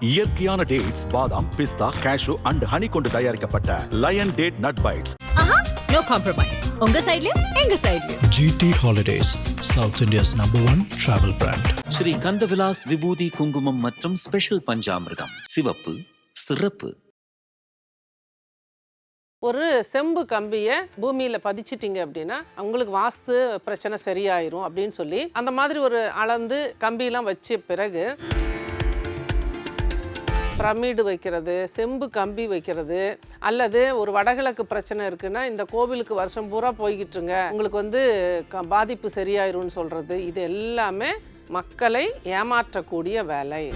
இயற்கையான டேட்ஸ் பாதாம் பிஸ்தா cash and honey கொண்டு தயாரிக்கப்பட்ட லயன் டேட் நட் பைட்ஸ் ஆஹா நோ காம்ப்ரமைஸ் உங்க சைடுலயும் எங்க சைடுலயும் GT Holidays, South India's number one travel brand. Sri Kandavilas விபூதி குங்குமம் மற்றும் ஸ்பெஷல் பஞ்சாமிர்தம். சிவப்பு சிறப்பு. ஒரு செம்பு கம்பியை பூமியில் பதிச்சிட்டிங்க அப்படின்னா உங்களுக்கு வாஸ்து பிரச்சனை சரியாயிரும் அப்படின்னு சொல்லி அந்த மாதிரி ஒரு அளந்து கம்பியெல்லாம் வச்ச பிறகு பிரமிடு வைக்கிறது செம்பு கம்பி வைக்கிறது அல்லது ஒரு வடகிழக்கு பிரச்சனை இருக்குன்னா இந்த கோவிலுக்கு வருஷம் பூரா போய்கிட்டுருங்க. உங்களுக்கு வந்து க- பாதிப்பு சரியாயிரும்னு சொல்கிறது இது எல்லாமே மக்களை ஏமாற்றக்கூடிய வேலை.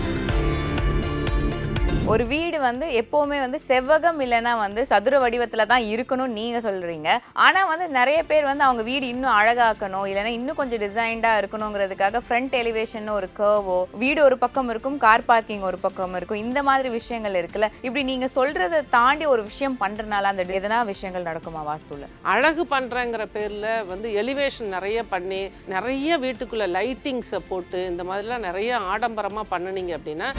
ஒரு வீடு வந்து எப்போவுமே வந்து செவ்வகம் இல்லைன்னா வந்து சதுர வடிவத்தில் தான் இருக்கணும்னு நீங்கள் சொல்கிறீங்க ஆனால் வந்து நிறைய பேர் வந்து அவங்க வீடு இன்னும் அழகாக்கணும் இல்லைன்னா இன்னும் கொஞ்சம் டிசைன்டாக இருக்கணுங்கிறதுக்காக ஃப்ரண்ட் எலிவேஷன் ஒரு கர்வோ வீடு ஒரு பக்கம் இருக்கும் கார் பார்க்கிங் ஒரு பக்கம் இருக்கும் இந்த மாதிரி விஷயங்கள் இருக்குல்ல. இப்படி நீங்கள் சொல்கிறத தாண்டி ஒரு விஷயம் பண்ணுறனால அந்த எதனா விஷயங்கள் நடக்குமா வாஸ்துல? அழகு பண்ணுறங்கிற பேரில் வந்து எலிவேஷன் நிறைய பண்ணி நிறைய வீட்டுக்குள்ளே லைட்டிங்ஸை போட்டு இந்த மாதிரிலாம் நிறைய ஆடம்பரமாக பண்ணுனீங்க அப்படின்னா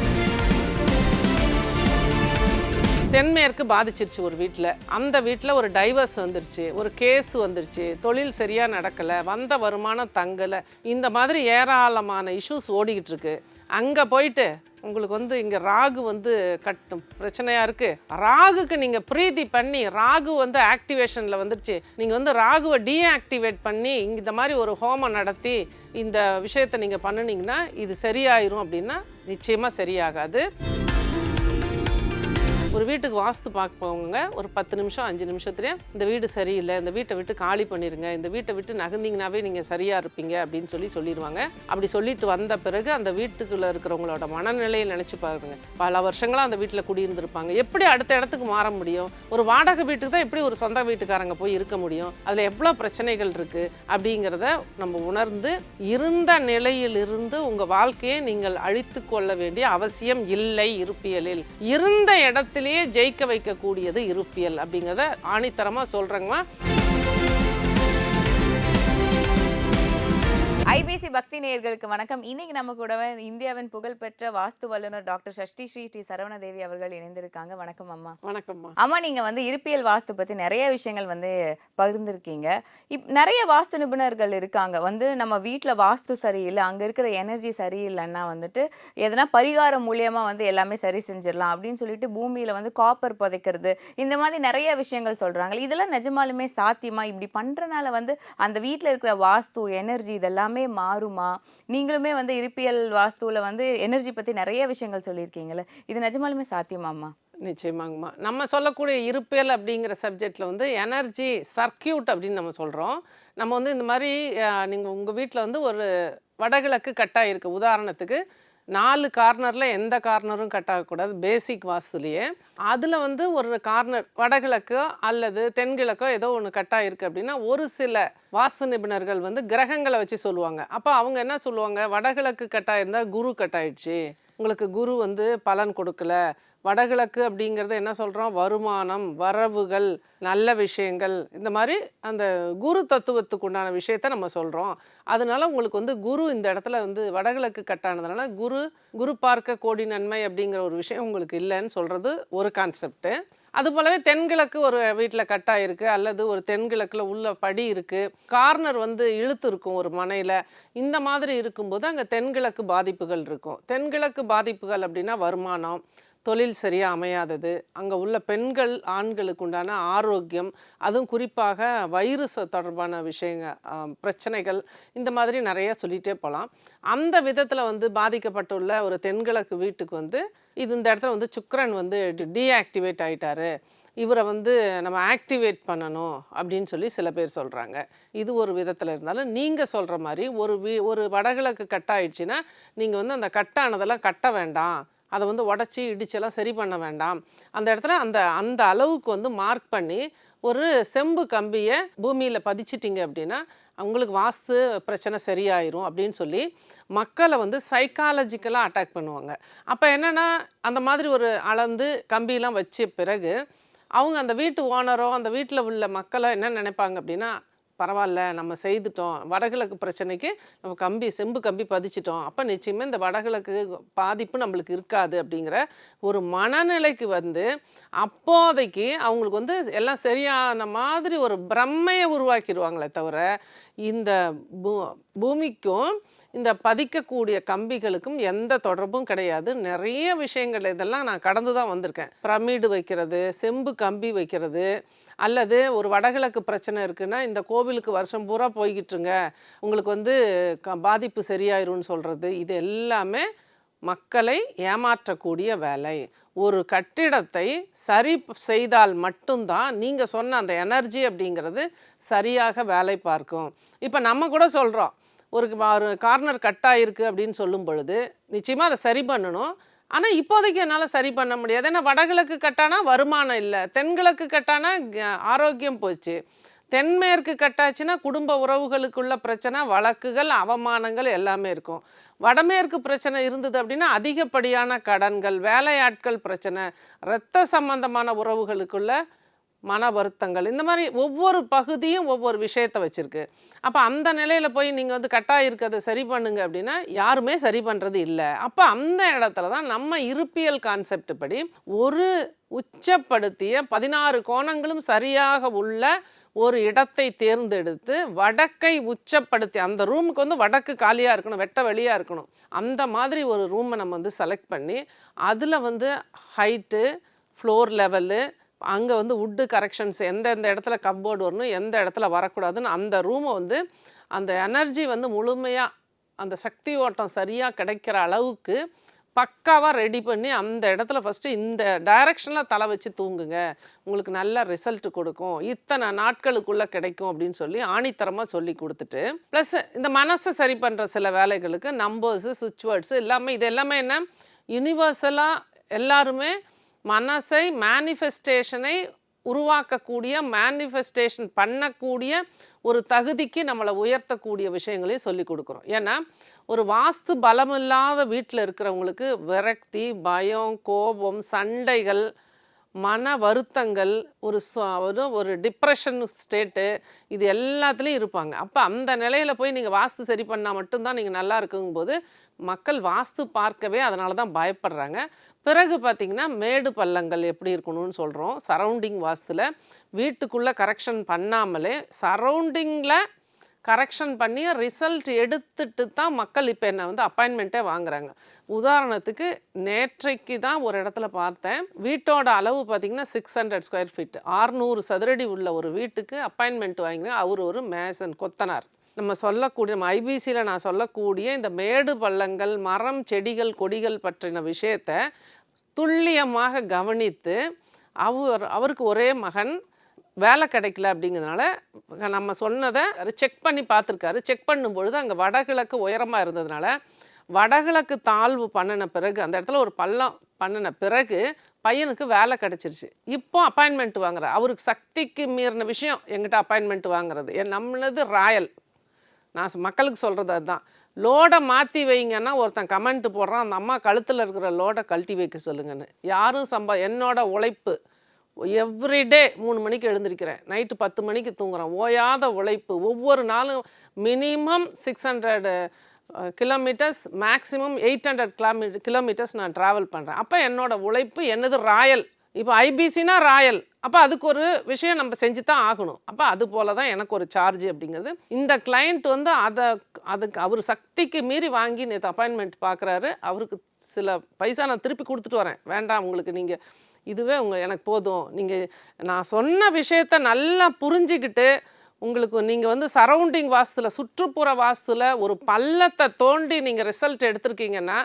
தென்மேற்கு பாதிச்சிருச்சு ஒரு வீட்டில் அந்த வீட்டில் ஒரு டைவர்ஸ் வந்துருச்சு ஒரு கேஸ் வந்துருச்சு தொழில் சரியாக நடக்கலை வந்த வருமானம் தங்கலை இந்த மாதிரி ஏராளமான இஷ்யூஸ் ஓடிக்கிட்டு இருக்கு அங்கே போயிட்டு உங்களுக்கு வந்து இங்கே ராகு வந்து கட்டும் பிரச்சனையாக இருக்குது ராகுக்கு நீங்கள் பிரீதி பண்ணி ராகு வந்து ஆக்டிவேஷனில் வந்துருச்சு. நீங்கள் வந்து ராகுவை டீஆக்டிவேட் பண்ணி இந்த மாதிரி ஒரு ஹோமம் நடத்தி இந்த விஷயத்தை நீங்கள் பண்ணுனீங்கன்னா இது சரியாயிரும் அப்படின்னா நிச்சயமாக சரியாகாது. ஒரு வீட்டுக்கு வாஸ்து பார்க்க போவங்க ஒரு பத்து நிமிஷம் அஞ்சு நிமிஷத்துலேயே இந்த வீடு சரியில்லை இந்த வீட்டை விட்டு காலி பண்ணிடுங்க இந்த வீட்டை விட்டு நகர்ந்தீங்கனாவே நீங்கள் சரியாக இருப்பீங்க அப்படின்னு சொல்லி சொல்லிடுவாங்க அப்படி சொல்லிட்டு வந்த பிறகு அந்த வீட்டுக்குள்ளே இருக்கிறவங்களோட மனநிலையை நினச்சி பாருங்க. பல வருஷங்களாக அந்த வீட்டில் குடியிருந்திருப்பாங்க. எப்படி அடுத்த இடத்துக்கு மாற முடியும்? ஒரு வாடகை வீட்டுக்கு தான் எப்படி ஒரு சொந்த வீட்டுக்காரங்க போய் இருக்க முடியும்? அதில் எவ்வளோ பிரச்சனைகள் இருக்குது அப்படிங்கிறத நம்ம உணர்ந்து இருந்த நிலையிலிருந்து உங்கள் வாழ்க்கையை நீங்கள் அழித்து கொள்ள வேண்டிய அவசியம் இல்லை இருப்பியலில். இருந்த இடத்திலேயே ஜெயிக்க வைக்கக்கூடியது இருப்பியல் அப்படிங்கிறத ஆணித்தரமாக சொல்கிறேங்கம்மா ஐபிசி பக்தி நேயர்களுக்கு வணக்கம். இன்னைக்கு நம்ம கூடவே இந்தியாவின் புகழ்பெற்ற வாஸ்து வல்லுநர் டாக்டர் சஷ்டி ஸ்ரீ டி சரவணதேவி அவர்கள் இணைந்திருக்காங்க. வணக்கம் அம்மா. வணக்கம்மா. அம்மா நீங்க வந்து இருப்பியல் வாஸ்து பத்தி நிறைய விஷயங்கள் வந்து பகிர்ந்திருக்கீங்க. இப் நிறைய வாஸ்து நிபுணர்கள் இருக்காங்க. வந்து நம்ம வீட்ல வாஸ்து சரியில்லை அங்க இருக்கிற எனர்ஜி சரியில்லைன்னா வந்துட்டு எதனா பரிகாரம் மூலியமா வந்து எல்லாமே சரி செஞ்சிடலாம் அப்படின்னு சொல்லிட்டு பூமியில வந்து காப்பர் புதைக்கிறது இந்த மாதிரி நிறைய விஷயங்கள் சொல்றாங்க. இதெல்லாம் நிஜமாலுமே சாத்தியமா? இப்படி பண்றனால வந்து அந்த வீட்ல இருக்கிற வாஸ்து எனர்ஜி இதெல்லாமே மாறுமா? நீங்களுமே வந்து இருப்பியல் வாஸ்துவில் வந்து எனர்ஜி பற்றி நிறைய விஷயங்கள் சொல்லியிருக்கீங்களே இது நிஜமாலுமே சாத்தியமாம்மா? நிச்சயமாங்கம்மா. நம்ம சொல்லக்கூடிய இருப்பியல் அப்படிங்கிற சப்ஜெக்டில் வந்து எனர்ஜி சர்க்கியூட் அப்படின்னு நம்ம சொல்கிறோம் நம்ம வந்து இந்த மாதிரி நீங்கள் உங்கள் வீட்டில் வந்து ஒரு வடகிழக்கு கட்டாக இருக்குது உதாரணத்துக்கு நாலு கார்னரில் எந்த கார்னரும் கட் ஆகக்கூடாது. பேசிக் வாஸ்துலேயே. அதில் வந்து ஒரு கார்னர் வடகிழக்கோ அல்லது தென்கிழக்கோ ஏதோ ஒன்று கட் ஆகிருக்கு அப்படின்னா ஒரு சில வாஸ்து நிபுணர்கள் வந்து கிரகங்களை வச்சு சொல்லுவாங்க. அப்போ அவங்க என்ன சொல்லுவாங்க? வடகிழக்கு கட்டாயிருந்தால் குரு கட்டாயிடுச்சு உங்களுக்கு குரு வந்து பலன் கொடுக்கல. வடகிழக்கு அப்படிங்கிறத என்ன சொல்கிறோம் வருமானம் வரவுகள் நல்ல விஷயங்கள். இந்த மாதிரி அந்த குரு தத்துவத்துக்கு உண்டான விஷயத்த நம்ம சொல்கிறோம் அதனால உங்களுக்கு வந்து குரு இந்த இடத்துல வந்து வடகிழக்கு கட்டானதுனால குரு குரு பார்க்க கோடி நன்மை அப்படிங்கிற ஒரு விஷயம் உங்களுக்கு இல்லைன்னு சொல்கிறது ஒரு கான்செப்ட்டு அது போலவே தென்கிழக்கு ஒரு வீட்டில் கட்டாக இருக்குது அல்லது ஒரு தென்கிழக்கில் உள்ள படி இருக்குது கார்னர் வந்து இழுத்து இருக்கும் ஒரு மனையில். இந்த மாதிரி இருக்கும்போது அங்கே தென்கிழக்கு பாதிப்புகள் இருக்கும். தென்கிழக்கு பாதிப்புகள் அப்படின்னா வருமானம். தொழில் சரியாக அமையாதது. அங்கே உள்ள பெண்கள் ஆண்களுக்கு உண்டான ஆரோக்கியம் அதுவும் குறிப்பாக வைரஸ் தொடர்பான விஷயங்க பிரச்சனைகள் இந்த மாதிரி நிறைய சொல்லிகிட்டே போகலாம் அந்த விதத்தில் வந்து பாதிக்கப்பட்டுள்ள ஒரு தென்கிழக்கு வீட்டுக்கு வந்து இது இந்த இடத்துல வந்து சுக்கரன் வந்து டீஆக்டிவேட் ஆகிட்டாரு இவரை வந்து நம்ம ஆக்டிவேட் பண்ணணும் அப்படின்னு சொல்லி சில பேர் சொல்கிறாங்க இது ஒரு விதத்தில் இருந்தாலும் நீங்கள் சொல்கிற மாதிரி ஒரு வீ ஒரு வடகிழக்கு கட் ஆயிடுச்சுன்னா நீங்கள் வந்து அந்த கட்டானதெல்லாம் கட்ட வேண்டாம். அதை வந்து உடச்சி இடிச்செல்லாம் சரி பண்ண வேண்டாம். அந்த இடத்துல அந்த அந்த அளவுக்கு வந்து மார்க் பண்ணி ஒரு செம்பு கம்பியை பூமியில் பதிச்சிட்டிங்க அப்படின்னா அவங்களுக்கு வாஸ்து பிரச்சனை சரியாயிரும் அப்படின்னு சொல்லி மக்களை வந்து சைக்காலஜிக்கலாக அட்டாக் பண்ணுவாங்க. அப்போ என்னென்னா அந்த மாதிரி ஒரு அளந்து கம்பியெலாம் வச்ச பிறகு அவங்க அந்த வீட்டு ஓனரோ அந்த வீட்டில் உள்ள மக்களோ என்ன நினைப்பாங்க அப்படின்னா பரவாயில்ல நம்ம செய்துட்டோம். வடகிழக்கு பிரச்சனைக்கு நம்ம கம்பி செம்பு கம்பி பதிச்சிட்டோம். அப்போ நிச்சயமாக இந்த வடகிழக்கு பாதிப்பு நம்மளுக்கு இருக்காது அப்படிங்கிற ஒரு மனநிலைக்கு வந்து அப்போதைக்கு அவங்களுக்கு வந்து எல்லாம் சரியான மாதிரி ஒரு பிரம்மையை உருவாக்கிடுவாங்களே தவிர இந்த பூ பூமிக்கும் இந்த பதிக்கக்கூடிய கம்பிகளுக்கும் எந்த தொடர்பும் கிடையாது. நிறைய விஷயங்கள் இதெல்லாம் நான் கடந்து தான் வந்திருக்கேன். பிரமிடு வைக்கிறது செம்பு கம்பி வைக்கிறது அல்லது ஒரு வடகிழக்கு பிரச்சனை இருக்குன்னா இந்த கோவிலுக்கு வருஷம் பூரா போய்கிட்டுருங்க. உங்களுக்கு வந்து க பாதிப்பு சரியாயிரும்னு சொல்கிறது இது எல்லாமே மக்களை ஏமாற்றக்கூடிய வேலை. ஒரு கட்டிடத்தை சரி செய்தால் மட்டும்தான் நீங்கள் சொன்ன அந்த எனர்ஜி அப்படிங்கிறது சரியாக வேலை பார்க்கும். இப்போ நம்ம கூட சொல்கிறோம் ஒரு கார்னர் கட் ஆகிருக்கு அப்படின்னு சொல்லும் பொழுது நிச்சயமாக அதை சரி பண்ணணும். ஆனால் இப்போதைக்கு என்னால் சரி பண்ண முடியாது. ஏன்னா வடகிழக்கு கட்டானா வருமானம் இல்லை. தென்கிழக்கு கட்டானா க- ஆரோக்கியம் போச்சு. தென்மேற்கு கட்டாச்சுன்னா குடும்ப உறவுகளுக்குள்ள பிரச்சனை வழக்குகள் அவமானங்கள் எல்லாமே இருக்கும். வடமேற்கு பிரச்சனை இருந்தது அப்படின்னா அதிகப்படியான கடன்கள் வேலையாட்கள் பிரச்சனை இரத்த சம்பந்தமான உறவுகளுக்குள்ள மன வருத்தங்கள். இந்த மாதிரி ஒவ்வொரு பகுதியும் ஒவ்வொரு விஷயத்தை வச்சுருக்கு. அப்போ அந்த நிலையில் போய் நீங்கள் வந்து கட்டாயம் இருக்கிறத சரி பண்ணுங்க அப்படின்னா யாருமே சரி பண்ணுறது இல்லை. அப்போ அந்த இடத்துல தான் நம்ம இருப்பியல் கான்செப்ட் படி ஒரு உச்சப்படுத்திய பதினாறு கோணங்களும் சரியாக உள்ள ஒரு இடத்தை தேர்ந்தெடுத்து வடக்கை உச்சப்படுத்தி அந்த ரூமுக்கு வந்து வடக்கு காலியாக இருக்கணும் வெட்ட வெளியாக இருக்கணும். அந்த மாதிரி ஒரு ரூமை நம்ம வந்து செலக்ட் பண்ணி அதில் வந்து ஹைட்டு ஃப்ளோர் லெவலு அங்கே வந்து வுட்டு கரெக்ஷன்ஸ் எந்தெந்த இடத்துல கப்போர்டு வரணும் எந்த இடத்துல வரக்கூடாதுன்னு அந்த ரூமை வந்து அந்த எனர்ஜி வந்து முழுமையாக அந்த சக்தி ஓட்டம் சரியாக கிடைக்கிற அளவுக்கு பக்காவாக ரெடி பண்ணி அந்த இடத்துல ஃபஸ்ட்டு இந்த டைரக்ஷனில் தலை வச்சு தூங்குங்க. உங்களுக்கு நல்ல ரிசல்ட் கொடுக்கும். இத்தனை நாட்களுக்குள்ளே கிடைக்கும் அப்படின்னு சொல்லி ஆணித்தரமாக சொல்லி கொடுத்துட்டு ப்ளஸ் இந்த மனசை சரி பண்ணுற சில வேலைகளுக்கு நம்பர்ஸு சுவிட்ச் வேர்ட்ஸு எல்லாமே இது எல்லாமே என்ன? யூனிவர்சலாக எல்லாருமே மனசை மேனிஃபெஸ்டேஷனை உருவாக்கக்கூடிய மேனிஃபெஸ்டேஷன் பண்ணக்கூடிய ஒரு தகுதிக்கு நம்மளை உயர்த்தக்கூடிய விஷயங்களையும் சொல்லி கொடுக்குறோம். ஏன்னா ஒரு வாஸ்து பலமில்லாத வீட்டில் இருக்கிறவங்களுக்கு விரக்தி பயம் கோபம் சண்டைகள் மன வருத்தங்கள் ஒரு ஒரு ஒரு டிப்ரெஷன் ஸ்டேட்டு இது எல்லாத்துலேயும் இருப்பாங்க. அப்போ அந்த நிலையில் போய் நீங்கள் வாஸ்து சரி பண்ணால் மட்டும்தான் நீங்கள் நல்லா இருக்குங்கும்போது மக்கள் வாஸ்து பார்க்கவே அதனால தான் பயப்படுறாங்க. பிறகு பார்த்திங்கன்னா மேடு பள்ளங்கள் எப்படி இருக்கணும்னு சொல்கிறோம் சரௌண்டிங் வாஸ்தில் வீட்டுக்குள்ளே கரெக்ஷன் பண்ணாமலே சரௌண்டிங்கில் கரெக்ஷன் பண்ணி ரிசல்ட் எடுத்துட்டு தான் மக்கள் இப்போ என்னை வந்து அப்பாயின்மெண்ட்டே வாங்குறாங்க. உதாரணத்துக்கு நேற்றைக்கு தான் ஒரு இடத்துல பார்த்தேன். வீட்டோட அளவு பார்த்திங்கன்னா சிக்ஸ் ஹண்ட்ரட் ஸ்கொயர் ஃபீட் ஆறுநூறு சதுரடி உள்ள ஒரு வீட்டுக்கு அப்பாயின்மெண்ட் வாங்கினா அவர் ஒரு மேசன் கொத்தனார். நம்ம சொல்லக்கூடிய நம்ம ஐபிசியில் நான் சொல்லக்கூடிய இந்த மேடு பள்ளங்கள் மரம் செடிகள் கொடிகள் பற்றின விஷயத்தை துல்லியமாக கவனித்து அவர் அவருக்கு ஒரே மகன் வேலை கிடைக்கல அப்படிங்கிறதுனால நம்ம சொன்னதை செக் பண்ணி பார்த்துருக்காரு. செக் பண்ணும்பொழுது அங்கே வடகிழக்கு உயரமாக இருந்ததுனால வடகிழக்கு தாழ்வு பண்ணின பிறகு அந்த இடத்துல ஒரு பள்ளம் பண்ணின பிறகு பையனுக்கு வேலை கிடச்சிருச்சு. இப்போ அப்பாயின்மெண்ட் வாங்குற அவருக்கு சக்திக்கு மீறின விஷயம் எங்கிட்ட அப்பாயின்மெண்ட் வாங்குறது. என் நம்மளது ராயல். நான் மக்களுக்கு சொல்கிறது அதுதான். லோடை மாற்றி வைங்கன்னா ஒருத்தன் கமெண்ட் போடுறான் அந்த அம்மா கழுத்தில் இருக்கிற லோடை கழட்டி வைக்க சொல்லுங்கன்னு. யாரும் சம்பா என்னோட உழைப்பு எவ்ரிடே மூணு மணிக்கு எழுந்திருக்கிறேன். நைட்டு பத்து மணிக்கு தூங்குறேன். ஓயாத உழைப்பு. ஒவ்வொரு நாளும் minimum six hundred kilometres maximum eight hundred கிலோமீ kilometres நான் ட்ராவல் பண்ணுறேன் அப்போ என்னோடய உழைப்பு என்னது? ராயல். இப்போ ஐபிசினா ராயல். அப்போ அதுக்கு ஒரு விஷயம் நம்ம செஞ்சு தான் ஆகணும். அப்போ அது போல தான் எனக்கு ஒரு சார்ஜ் அப்படிங்கிறது. இந்த கிளைண்ட் வந்து அதை அதுக்கு அவர் சக்திக்கு மீறி வாங்கி நேற்று அப்பாயின்மெண்ட் பார்க்குறாரு அவருக்கு சில பைசா நான் திருப்பி கொடுத்துட்டு வரேன். வேண்டாம் உங்களுக்கு நீங்கள் இதுவே உங்க எனக்கு போதும். நீங்கள் நான் சொன்ன விஷயத்த நல்லா புரிஞ்சுக்கிட்டு உங்களுக்கு நீங்கள் வந்து சரௌண்டிங் வாஸ்துல சுற்றுப்புற வாஸ்துல ஒரு பள்ளத்தை தோண்டி நீங்கள் ரிசல்ட் எடுத்திருக்கீங்கன்னா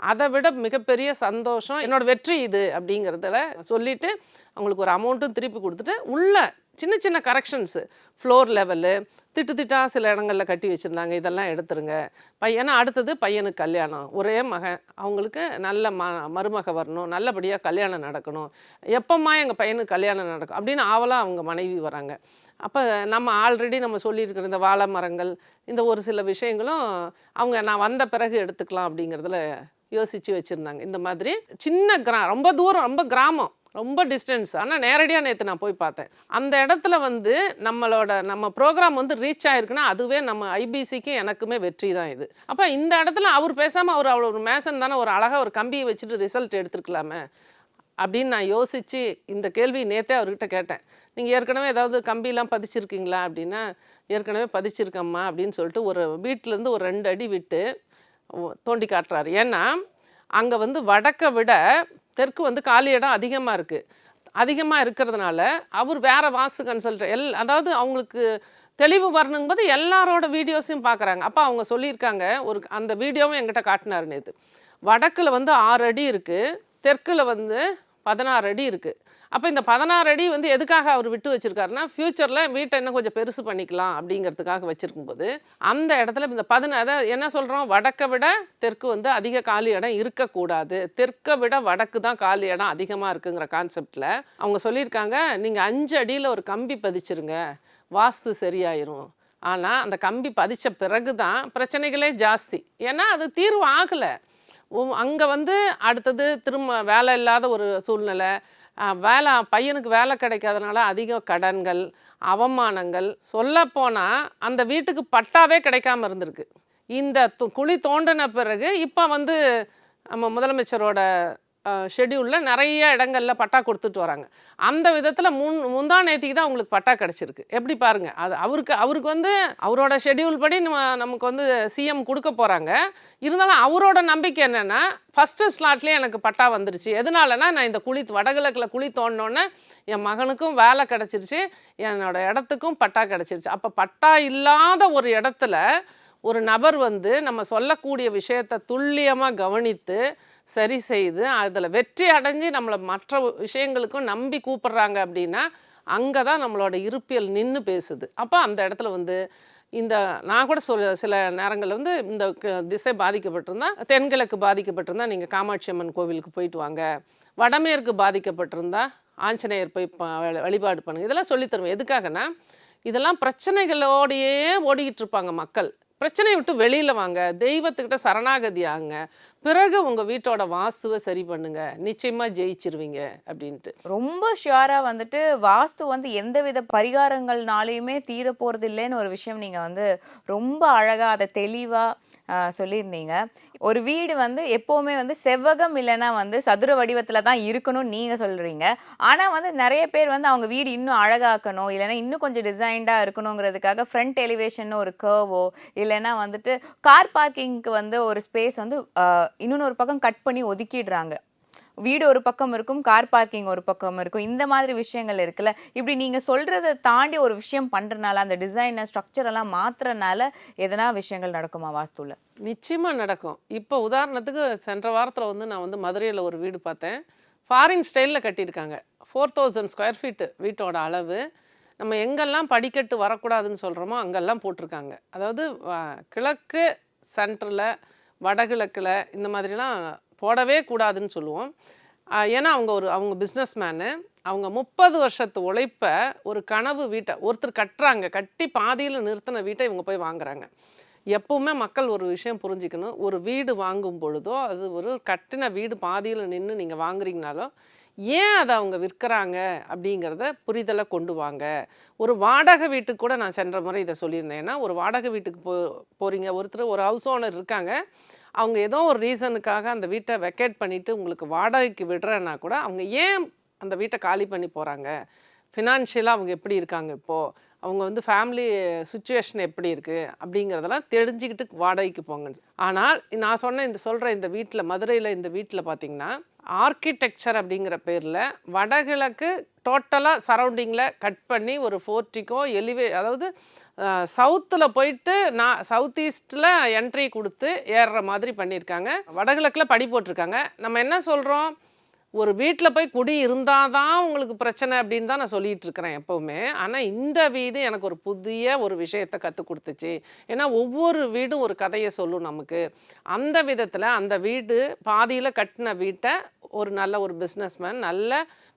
அதை விட மிகப்பெரிய சந்தோஷம். என்னோட வெற்றி இது அப்படிங்கிறதுல சொல்லிட்டு அவங்களுக்கு ஒரு அமௌண்ட்டும் திருப்பி கொடுத்துட்டு உள்ள சின்ன சின்ன கரெக்ஷன்ஸு ஃப்ளோர் லெவலு திட்டு திட்டாக சில இடங்களில் கட்டி வச்சுருந்தாங்க. இதெல்லாம் எடுத்துருங்க. பையனா அடுத்தது பையனுக்கு கல்யாணம். ஒரே மகன் அவங்களுக்கு நல்ல ம மருமக வரணும். நல்லபடியாக கல்யாணம் நடக்கணும். எப்போம்மா எங்கள் பையனுக்கு கல்யாணம் நடக்கும்? அப்படின்னு ஆவலாக அவங்க மனைவி வராங்க. அப்போ நம்ம ஆல்ரெடி நம்ம சொல்லியிருக்கிற இந்த வாழை மரங்கள் இந்த ஒரு சில விஷயங்களும் அவங்க நான் வந்த பிறகு எடுத்துக்கலாம் அப்படிங்கிறதுல யோசித்து வச்சுருந்தாங்க. இந்த மாதிரி சின்ன கிரா ரொம்ப தூரம் ரொம்ப கிராமம். ரொம்ப டிஸ்டன்ஸ் ஆனால் நேரடியாக நேற்று நான் போய் பார்த்தேன். அந்த இடத்துல வந்து நம்மளோட நம்ம ப்ரோக்ராம் வந்து ரீச் ஆயிருக்குன்னா அதுவே நம்ம ஐபிசிக்கு எனக்குமே வெற்றி தான் இது. அப்போ இந்த இடத்துல அவர் பேசாமல் அவர் அவ்வளோ ஒரு மேசன் தானே ஒரு அழகாக ஒரு கம்பியை வச்சுட்டு ரிசல்ட் எடுத்துருக்கலாமே? அப்படின்னு நான் யோசித்து இந்த கேள்வி நேற்றே அவர்கிட்ட கேட்டேன். நீங்கள் ஏற்கனவே ஏதாவது கம்பிலாம் பதிச்சிருக்கீங்களா? அப்படின்னா ஏற்கனவே பதிச்சிருக்கம்மா அப்படின்னு சொல்லிட்டு ஒரு வீட்டிலேருந்து ஒரு ரெண்டு அடி விட்டு தோண்டி காட்டுறாரு. ஏன்னா அங்கே வந்து வடக்கை விட தெற்கு வந்து காலி இடம் அதிகமாக இருக்குது அதிகமாக இருக்கிறதுனால அவர் வேறு வாஸ்து கன்சல்ட் எல் அதாவது அவங்களுக்கு தெளிவு வரணுங்கும்போது எல்லாரோட வீடியோஸையும் பார்க்குறாங்க அப்போ அவங்க சொல்லியிருக்காங்க ஒரு அந்த வீடியோவும் எங்கிட்ட காட்டினார் நேற்று வடக்கில் வந்து ஆறு அடி இருக்குது தெற்கில் வந்து பதினாறு அடி இருக்குது அப்போ இந்த பதினாறு அடி வந்து எதுக்காக அவர் விட்டு வச்சிருக்காருன்னா ஃப்யூச்சரில் வீட்டை இன்னும் கொஞ்சம் பெருசு பண்ணிக்கலாம் அப்படிங்கிறதுக்காக வச்சிருக்கும்போது அந்த இடத்துல இந்த பதினா அதாவது என்ன சொல்கிறோம் வடக்கை விட தெற்கு வந்து அதிக காலி இடம் இருக்கக்கூடாது. தெற்கை விட வடக்கு தான் காலி இடம் அதிகமாக இருக்குங்கிற கான்செப்டில் அவங்க சொல்லியிருக்காங்க நீங்கள் அஞ்சு அடியில் ஒரு கம்பி பதிச்சிருங்க வாஸ்து சரியாயிரும். ஆனால் அந்த கம்பி பதித்த பிறகு தான் பிரச்சனைகளே ஜாஸ்தி. ஏன்னா அது தீர்வு ஆகலை. அங்கே வந்து அடுத்தது திரும்ப வேலை இல்லாத ஒரு சூழ்நிலை வேலை பையனுக்கு வேலை கிடைக்காதனால அதிக கடன்கள் அவமானங்கள். சொல்லப்போனால் அந்த வீட்டுக்கு பட்டாவே கிடைக்காம இருந்திருக்கு. இந்த குழி தோண்டின பிறகு இப்போ வந்து நம்ம முதலமைச்சரோட ஷெடியூலில் நிறைய இடங்கள்ல பட்டா கொடுத்துட்டு வராங்க. அந்த விதத்தில் முன் முந்தா நேத்திக்கு தான் உங்களுக்கு பட்டா கிடச்சிருக்கு. எப்படி பாருங்கள் அது அவருக்கு அவருக்கு வந்து அவரோட ஷெட்யூல் படி நம்ம நமக்கு வந்து சிஎம் கொடுக்க போகிறாங்க இருந்தாலும் அவரோட நம்பிக்கை என்னென்னா ஃபஸ்ட்டு ஸ்லாட்லேயே எனக்கு பட்டா வந்துருச்சு. எதனாலனா நான் இந்த குழி வடகிழக்கில் குழி தோண்டினோன்னே என் மகனுக்கும் வேலை கிடச்சிருச்சு. என்னோட இடத்துக்கும் பட்டா கிடச்சிருச்சு. அப்போ பட்டா இல்லாத ஒரு இடத்துல ஒரு நபர் வந்து நம்ம சொல்லக்கூடிய விஷயத்தை துல்லியமாக கவனித்து சரி செய்து அதில் வெற்றி அடைஞ்சு நம்மளை மற்ற விஷயங்களுக்கும் நம்பி கூப்பிட்றாங்க அப்படின்னா அங்கே தான் நம்மளோட இருப்பியல் நின்று பேசுது. அப்போ அந்த இடத்துல வந்து இந்த நான் கூட சொல் சில நேரங்களில் வந்து இந்த க- திசை பாதிக்கப்பட்டிருந்தா தென்கிழக்கு பாதிக்கப்பட்டிருந்தா நீங்கள் காமாட்சி அம்மன் கோவிலுக்கு போயிட்டு வாங்க. வடமேற்கு பாதிக்கப்பட்டிருந்தா ஆஞ்சநேயர் போய் ப- வழிபாடு பண்ணுங்க. இதெல்லாம் சொல்லித்தருவேன் எதுக்காகனா இதெல்லாம் பிரச்சனைகளோடையே ஓடிக்கிட்டு இருப்பாங்க மக்கள். பிரச்சனையை விட்டு வெளியில் வாங்க. தெய்வத்துக்கிட்ட சரணாகதி ஆகுங்க. பிறகு உங்கள் வீட்டோட வாஸ்துவை சரி பண்ணுங்க. நிச்சயமாக ஜெயிச்சிருவீங்க அப்படின்ட்டு. ரொம்ப ஷியூராக வந்துட்டு வாஸ்து வந்து எந்தவித பரிகாரங்கள்னாலையுமே தீர போகிறது இல்லைன்னு ஒரு விஷயம் நீங்கள் வந்து ரொம்ப அழகாக அதை தெளிவாக சொல்லியிருந்தீங்க. ஒரு வீடு வந்து எப்போவுமே வந்து செவ்வகம் இல்லைன்னா வந்து சதுர வடிவத்தில் தான் இருக்கணும்னு நீங்கள் சொல்கிறீங்க ஆனால் வந்து நிறைய பேர் வந்து அவங்க வீடு இன்னும் அழகாக்கணும் இல்லைன்னா இன்னும் கொஞ்சம் டிசைன்டாக இருக்கணுங்கிறதுக்காக ஃப்ரண்ட் எலிவேஷன் ஒரு கர்வோ இல்லைன்னா வந்துட்டு கார் பார்க்கிங்க்கு வந்து ஒரு ஸ்பேஸ் வந்து இன்னொன்று ஒரு பக்கம் கட் பண்ணி ஒதுக்கிடுறாங்க. வீடு ஒரு பக்கம் இருக்கும் கார் பார்க்கிங் ஒரு பக்கம் இருக்கும். இந்த மாதிரி விஷயங்கள் இருக்குல்ல. இப்படி நீங்க சொல்கிறத தாண்டி ஒரு விஷயம் பண்ணுறனால அந்த டிசைனை ஸ்ட்ரக்சர் எல்லாம் மாத்துறனால எதனா விஷயங்கள் நடக்குமா வாஸ்துல? நிச்சயமாக நடக்கும். இப்போ உதாரணத்துக்கு சென்ற வாரத்தில் வந்து நான் வந்து மதுரையில் ஒரு வீடு பார்த்தேன். ஃபாரின் ஸ்டைலில் கட்டியிருக்காங்க. ஃபோர் தௌசண்ட் ஸ்கொயர் ஃபீட்டு வீட்டோட அளவு. நம்ம எங்கெல்லாம் படிக்கட்டு வரக்கூடாதுன்னு சொல்கிறோமோ அங்கெல்லாம் போட்டிருக்காங்க. அதாவது கிழக்கு சென்டரில் வடகிழக்கில் இந்த மாதிரிலாம் போடவே கூடாதுன்னு சொல்லுவோம். ஏன்னா அவங்க ஒரு அவங்க பிஸ்னஸ் மேனு அவங்க முப்பது வருஷத்து உழைப்பை ஒரு கனவு வீட்டை ஒருத்தர் கட்டுறாங்க கட்டி பாதியில் நிறுத்தின வீட்டை இவங்க போய் வாங்குறாங்க. எப்பவுமே மக்கள் ஒரு விஷயம் புரிஞ்சுக்கணும். ஒரு வீடு வாங்கும் பொழுதோ அது ஒரு கட்டின வீடு பாதியில் நின்று நீங்கள் வாங்குறீங்கனாலும் ஏன் அதை அவங்க விற்கிறாங்க அப்படிங்கிறத புரிதலை கொண்டு வாங்க. ஒரு வாடகை வீட்டுக்கு கூட நான் சென்ற முறை இதை சொல்லியிருந்தேன். ஏன்னா ஒரு வாடகை வீட்டுக்கு போ போகிறீங்க ஒருத்தர் ஒரு ஹவுஸ் ஓனர் இருக்காங்க. அவங்க ஏதோ ஒரு ரீசனுக்காக அந்த வீட்டை வெக்கேட் பண்ணிவிட்டு உங்களுக்கு வாடகைக்கு விடுறேன்னா கூட அவங்க ஏன் அந்த வீட்டை காலி பண்ணி போகிறாங்க ஃபினான்ஷியலாக அவங்க எப்படி இருக்காங்க இப்போது அவங்க வந்து ஃபேமிலி சுச்சுவேஷன் எப்படி இருக்குது அப்படிங்கிறதெல்லாம் தெரிஞ்சுக்கிட்டு வாடகைக்கு போங்க ஆனால் நான் சொன்ன இந்த சொல்கிற இந்த வீட்டில் மதுரையில் இந்த வீட்டில் பார்த்தீங்கன்னா ஆர்கிடெக்சர் அப்படிங்கிற பேரில் வடகிழக்கு டோட்டலாக சரௌண்டிங்கில் கட் பண்ணி ஒரு ஃபோர்ட்டிக்கோ எலிவே அதாவது சவுத்தில் போயிட்டு நான் சவுத் ஈஸ்ட்டில் என்ட்ரி கொடுத்து ஏறுற மாதிரி பண்ணியிருக்காங்க. வடகிழக்கில் படி போட்டிருக்காங்க. நம்ம என்ன சொல்கிறோம் ஒரு வீட்டில் போய் குடி இருந்தால் தான் உங்களுக்கு பிரச்சனை அப்படின்னு தான் நான் சொல்லிகிட்ருக்கிறேன் எப்போவுமே. ஆனால் இந்த வீடு எனக்கு ஒரு புதிய ஒரு விஷயத்தை கற்றுக் கொடுத்துச்சு. ஏன்னா ஒவ்வொரு வீடும் ஒரு கதையை சொல்லும் நமக்கு. அந்த விதத்தில் அந்த வீடு பாதியில் கட்டின வீட்டை ஒரு நல்ல ஒரு பிஸ்னஸ்மேன் நல்ல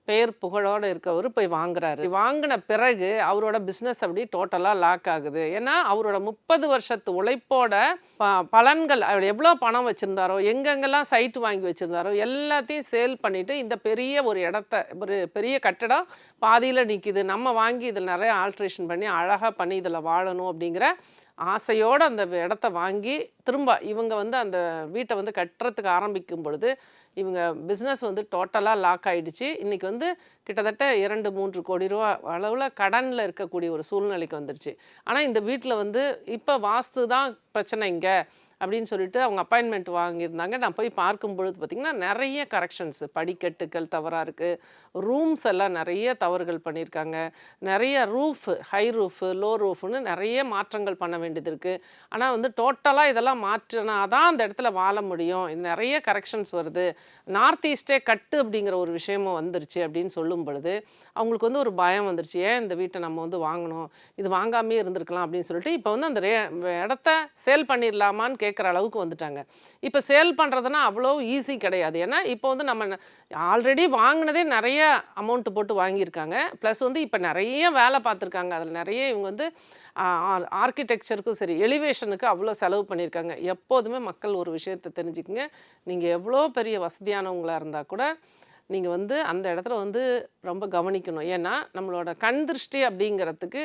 பேர் புகழோடு இருக்கவர் போய் வாங்குறாரு. வாங்கின பிறகு அவரோட பிஸ்னஸ் அப்படி டோட்டலாக லாக் ஆகுது. ஏன்னா அவரோட முப்பது வருஷத்து உழைப்போட ப பலன்கள் அவர் எவ்வளோ பணம் வச்சுருந்தாரோ எங்கெங்கெல்லாம் சைட்டு வாங்கி வச்சுருந்தாரோ எல்லாத்தையும் சேல் பண்ணிவிட்டு இந்த பெரிய ஒரு இடத்த ஒரு பெரிய கட்டடம் பாதியில் நிற்கிது நம்ம வாங்கி இதில் நிறைய ஆல்ட்ரேஷன் பண்ணி அழகாக பண்ணி இதில் வாழணும் அப்படிங்கிற ஆசையோடு அந்த இடத்த வாங்கி திரும்ப இவங்க வந்து அந்த வீட்டை வந்து கட்டுறதுக்கு ஆரம்பிக்கும் பொழுது இவங்க பிஸ்னஸ் வந்து டோட்டலாக லாக் ஆயிடுச்சு. இன்றைக்கி வந்து கிட்டத்தட்ட இரண்டு மூன்று கோடி ரூபா அளவில் கடனில் இருக்கக்கூடிய ஒரு சூழ்நிலைக்கு வந்துடுச்சு ஆனால் இந்த வீட்டில் வந்து இப்போ வாஸ்து தான் பிரச்சனை இங்கே. அப்படின்னு சொல்லிட்டு அவங்க அப்பாயின்மெண்ட் வாங்கியிருந்தாங்க. நான் போய் பார்க்கும் பொழுது பார்த்திங்கன்னா நிறைய கரெக்ஷன்ஸு படிக்கட்டுகள் தவறாக இருக்குது ரூம்ஸ் எல்லாம் நிறைய தவறுகள் பண்ணியிருக்காங்க. நிறைய ரூஃப் ஹை ரூஃபு லோ ரூஃப்னு நிறைய மாற்றங்கள் பண்ண வேண்டியது இருக்குது ஆனால் வந்து டோட்டலாக இதெல்லாம் மாற்றினா தான் அந்த இடத்துல வாழ முடியும். இது நிறைய கரெக்ஷன்ஸ் வருது. நார்த் ஈஸ்டே கட்டு அப்படிங்கிற ஒரு விஷயமும் வந்துருச்சு அப்படின்னு சொல்லும் பொழுது அவங்களுக்கு வந்து ஒரு பயம் வந்துருச்சு. ஏன் இந்த வீட்டை நம்ம வந்து வாங்கணும்? இது வாங்காமே இருந்திருக்கலாம் அப்படின்னு சொல்லிட்டு இப்போ வந்து அந்த ரே இடத்த சேல் பண்ணிடலாமான்னு கேட்குற அளவுக்கு வந்துட்டாங்க. இப்போ சேல் பண்ணுறதுனா அவ்வளோ ஈஸி கிடையாது. ஏன்னா இப்போ வந்து நம்ம ஆல்ரெடி வாங்கினதே நிறைய அமௌண்ட்டு போட்டு வாங்கியிருக்காங்க. ப்ளஸ் வந்து இப்போ நிறைய வேலை பார்த்துருக்காங்க. அதில் நிறைய இவங்க வந்து ஆர்கிடெக்சருக்கும் சரி எலிவேஷனுக்கு அவ்வளோ செலவு பண்ணியிருக்காங்க. எப்போதுமே மக்கள் ஒரு விஷயத்தை தெரிஞ்சுக்குங்க. நீங்கள் எவ்வளோ பெரிய வசதியானவங்களாக இருந்தால் கூட நீங்கள் வந்து அந்த இடத்துல வந்து ரொம்ப கவனிக்கணும். ஏன்னா நம்மளோட கண் திருஷ்டி அப்படிங்கிறதுக்கு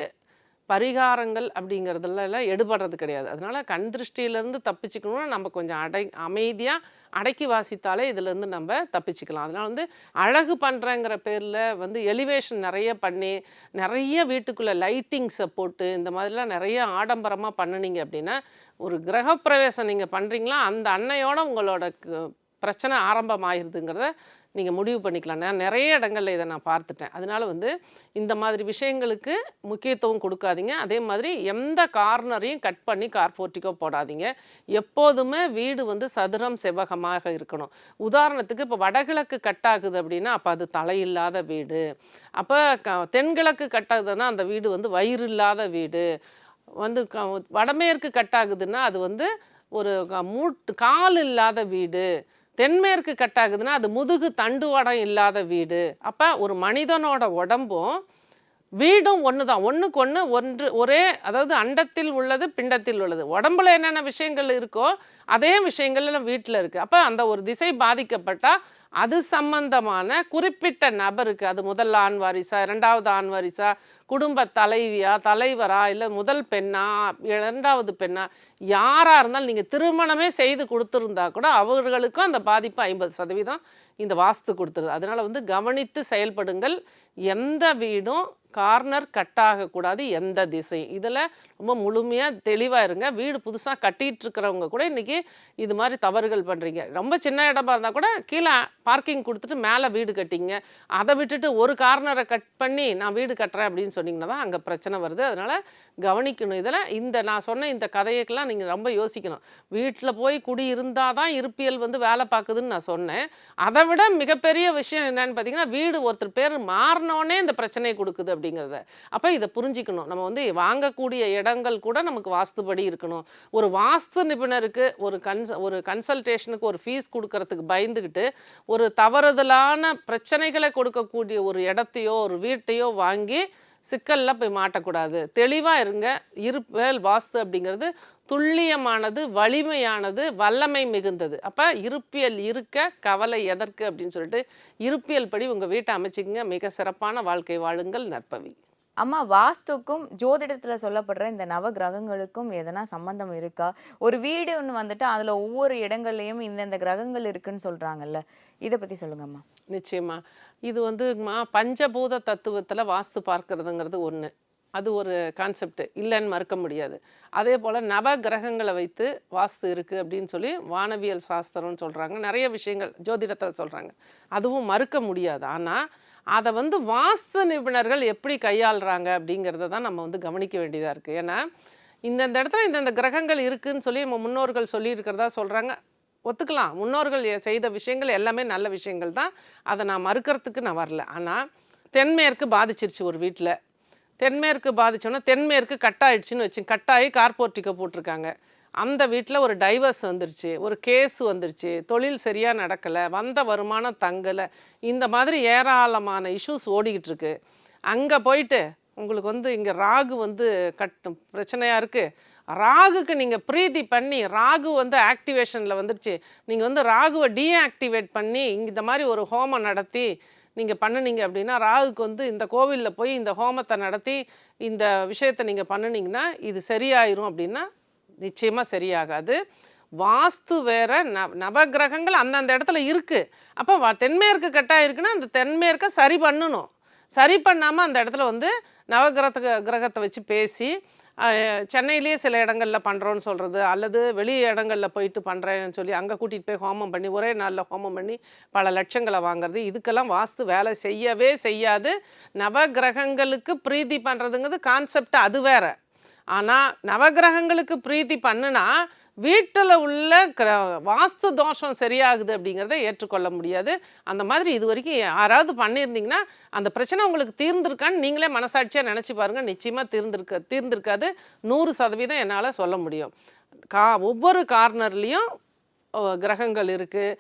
பரிகாரங்கள் அப்படிங்கிறதுலாம் எல்லாம் எடுபடுறது கிடையாது. அதனால் கண் திருஷ்டியிலேருந்து தப்பிச்சுக்கணும்னா நம்ம கொஞ்சம் அடை அமைதியாக அடக்கி வாசித்தாலே இதுலேருந்து நம்ம தப்பிச்சுக்கலாம். அதனால் வந்து அழகு பண்ணுறேங்கிற பேரில் வந்து எலிவேஷன் நிறைய பண்ணி நிறைய வீட்டுக்குள்ளே லைட்டிங்ஸை போட்டு இந்த மாதிரிலாம் நிறைய ஆடம்பரமாக பண்ணுனீங்க அப்படின்னா ஒரு கிரகப்பிரவேசம் நீங்கள் பண்ணுறீங்களா அந்த அன்னையோட உங்களோட க- பிரச்சனை ஆரம்பமாயிருதுங்கிறத நீங்கள் முடிவு பண்ணிக்கலாம். நான் நிறைய இடங்களில் இதை நான் பார்த்துட்டேன். அதனால் வந்து இந்த மாதிரி விஷயங்களுக்கு முக்கியத்துவம் கொடுக்காதீங்க. அதே மாதிரி எந்த கார்னரையும் கட் பண்ணி கார் போர்ட்டிக்கோ போடாதீங்க. எப்போதுமே வீடு வந்து சதுரம் செவ்வகமாக இருக்கணும். உதாரணத்துக்கு இப்போ வடகிழக்கு கட் ஆகுது அப்படின்னா அப்போ அது தலையில்லாத வீடு. அப்போ க தென்கிழக்கு கட் ஆகுதுன்னா அந்த வீடு வந்து வயிறு இல்லாத வீடு. வந்து க- வடமேற்கு கட் ஆகுதுன்னா அது வந்து ஒரு மூட்டு கால் இல்லாத வீடு. தென்மேற்கு கட்டாகுதுன்னா அது முதுகு தண்டுவடம் இல்லாத வீடு. அப்போ ஒரு மனிதனோட உடம்பும் வீடும் ஒன்று தான் ஒன்றுக்கு ஒன்று ஒன்று ஒரே அதாவது அண்டத்தில் உள்ளது பிண்டத்தில் உள்ளது. உடம்புல என்னென்ன விஷயங்கள் இருக்கோ அதே விஷயங்கள் எல்லாம் வீட்டில் இருக்குது அப்போ அந்த ஒரு திசை பாதிக்கப்பட்டால் அது சம்பந்தமான குறிப்பிட்ட நபருக்கு அது முதல் ஆண் வாரிசா இரண்டாவது ஆண் வாரிசா குடும்ப தலைவியா தலைவரா இல்லை முதல் பெண்ணா இரண்டாவது பெண்ணா யாராக இருந்தாலும் நீங்கள் திருமணமே செய்து கொடுத்துருந்தா கூட அவர்களுக்கும் அந்த பாதிப்பு ஐம்பது சதவீதம் இந்த வாஸ்து கொடுத்துருது. அதனால் வந்து கவனித்து செயல்படுங்கள். எந்த வீடும் கார்னர் கட் ஆகக்கூடாது எந்த திசை இதில் ரொம்ப முழுமையாக தெளிவாக இருங்க. வீடு புதுசாக கட்டிகிட்டு இருக்கிறவங்க கூட இன்றைக்கி இது மாதிரி தவறுகள் பண்ணுறீங்க ரொம்ப சின்ன இடமா இருந்தால் கூட கீழே பார்க்கிங் கொடுத்துட்டு மேலே வீடு கட்டிங்க. அதை விட்டுட்டு ஒரு கார்னரை கட் பண்ணி நான் வீடு கட்டுறேன் அப்படின்னு சொன்னீங்கன்னா தான் அங்கே பிரச்சனை வருது. அதனால் கவனிக்கணும். இதில் இந்த நான் சொன்ன இந்த கதையெல்லாம் நீங்கள் ரொம்ப யோசிக்கணும். வீட்டில் போய் குடி இருந்தால் தான் இருப்பியல் வந்து வேலை பார்க்குதுன்னு நான் சொன்னேன். அதை விட மிகப்பெரிய விஷயம் என்னன்னு பார்த்தீங்கன்னா வீடு ஒருத்தர் பேர் மாறினோடனே இந்த பிரச்சனையை கொடுக்குது அப்படிங்கிறத. அப்போ இதை புரிஞ்சிக்கணும். நம்ம வந்து வாங்கக்கூடிய இடங்கள் கூட நமக்கு வாஸ்துபடி இருக்கணும். ஒரு வாஸ்து நிபுணருக்கு ஒரு கன்ஸ் ஒரு கன்சல்டேஷனுக்கு ஒரு ஃபீஸ் கொடுக்கறதுக்கு பயந்துக்கிட்டு ஒரு தவறுதலான பிரச்சனைகளை கொடுக்கக்கூடிய ஒரு இடத்தையோ ஒரு வீட்டையோ வாங்கி சிக்கலில் போய் மாட்டக்கூடாது. தெளிவாக இருங்க. இருப்பேல் வாஸ்து அப்படிங்கிறது துல்லியமானது வலிமையானது வல்லமை மிகுந்தது. அப்போ இருப்பியல் இருக்க கவலை எதற்கு அப்படின்னு சொல்லிட்டு இருப்பியல் படி உங்கள் வீட்டை அமைச்சிக்கங்க. மிக சிறப்பான வாழ்க்கை வாழுங்கள் நற்பவி. அம்மா வாஸ்துக்கும் ஜோதிடத்துல சொல்லப்படுற இந்த நவ கிரகங்களுக்கும் எதனா சம்பந்தம் இருக்கா? ஒரு வீடு ஒன்று வந்துட்டு அதுல ஒவ்வொரு இடங்கள்லயும் இந்தந்த கிரகங்கள் இருக்குன்னு சொல்றாங்கல்ல. இதை பத்தி சொல்லுங்கம்மா நிச்சயமா. இது வந்து மா பஞ்சபூத தத்துவத்தில் வாஸ்து பார்க்கறதுங்கிறது ஒன்று அது ஒரு கான்செப்ட் இல்லைன்னு மறுக்க முடியாது. அதே போல் நவ கிரகங்களை வைத்து வாஸ்து இருக்குது அப்படின்னு சொல்லி வானவியல் சாஸ்திரம்னு சொல்கிறாங்க நிறைய விஷயங்கள் ஜோதிடத்தில் சொல்கிறாங்க அதுவும் மறுக்க முடியாது. ஆனால் அதை வந்து வாஸ்து நிபுணர்கள் எப்படி கையாளுறாங்க அப்படிங்கிறத தான் நம்ம வந்து கவனிக்க வேண்டியதாக இருக்குது ஏன்னா இந்தந்த இடத்துல இந்தந்த கிரகங்கள் இருக்குதுன்னு சொல்லி நம்ம முன்னோர்கள் சொல்லியிருக்கிறதா சொல்கிறாங்க ஒத்துக்கலாம். முன்னோர்கள் செய்த விஷயங்கள் எல்லாமே நல்ல விஷயங்கள் தான். அதை நான் மறுக்கிறதுக்கு நான் வரல. ஆனால் தென்மேற்கு பாதிச்சிருச்சு ஒரு வீட்டில் தென்மேற்கு பாதிச்சோன்னா தென்மேற்கு கட்டாயிடுச்சுன்னு வச்சு கட்டாயி கார்போர்ட்டிக்கோ போட்டிருக்காங்க. அந்த வீட்டில் ஒரு டைவர்ஸ் வந்துருச்சு. ஒரு கேஸ் வந்துருச்சு. தொழில் சரியாக நடக்கலை. வந்த வருமானம் தங்கலை. இந்த மாதிரி ஏராளமான இஷ்யூஸ் ஓடிக்கிட்டு இருக்கு. அங்கே போயிட்டு உங்களுக்கு வந்து இங்கே ராகு வந்து கட் பிரச்சனையாக இருக்குது ராகுக்கு நீங்கள் ப்ரீதி பண்ணி ராகு வந்து ஆக்டிவேஷனில் வந்துருச்சு. நீங்கள் வந்து ராகுவை டீஆக்டிவேட் பண்ணி இந்த மாதிரி ஒரு ஹோமம் நடத்தி நீங்கள் பண்ணுனீங்க அப்படின்னா ராகுக்கு வந்து இந்த கோவிலில் போய் இந்த ஹோமத்தை நடத்தி இந்த விஷயத்தை நீங்கள் பண்ணுனீங்கன்னா இது சரியாயிரும் அப்படின்னா நிச்சயமாக சரியாகாது. வாஸ்து வேற ந நவகிரகங்கள் அந்தந்த இடத்துல இருக்குது அப்போ தென்மேற்கு கட்டாக இருக்குன்னா அந்த தென்மேற்கை சரி பண்ணணும். சரி பண்ணாமல் அந்த இடத்துல வந்து நவகிரக கிரகத்தை வச்சு பேசி சென்னையிலேயே சில இடங்களில் பண்ணுறோன்னு சொல்கிறது அல்லது வெளி இடங்களில் போயிட்டு பண்ணுறேன்னு சொல்லி அங்கே கூட்டிகிட்டு போய் ஹோமம் பண்ணி ஒரே நாளில் ஹோமம் பண்ணி பல லட்சங்களை வாங்குறது. இதுக்கெல்லாம் வாஸ்து வேலை செய்யவே செய்யாது. நவகிரகங்களுக்கு பிரீதி பண்ணுறதுங்கிறது கான்செப்ட் அது வேற. ஆனால் நவகிரகங்களுக்கு பிரீத்தி பண்ணுனா வீட்டில் உள்ள கிர வாஸ்து தோஷம் சரியாகுது அப்படிங்கிறத ஏற்றுக்கொள்ள முடியாது. அந்த மாதிரி இது வரைக்கும் யாராவது பண்ணியிருந்தீங்கன்னா அந்த பிரச்சனை உங்களுக்கு தீர்ந்திருக்கான்னு நீங்களே மனசாட்சியாக நினச்சி பாருங்கள் நிச்சயமாக தீர்ந்திருக்க தீர்ந்திருக்காது. நூறு சதவீதம் என்னால் சொல்ல முடியும். கா ஒவ்வொரு கார்னர்லேயும் கிரகங்கள் இருக்குது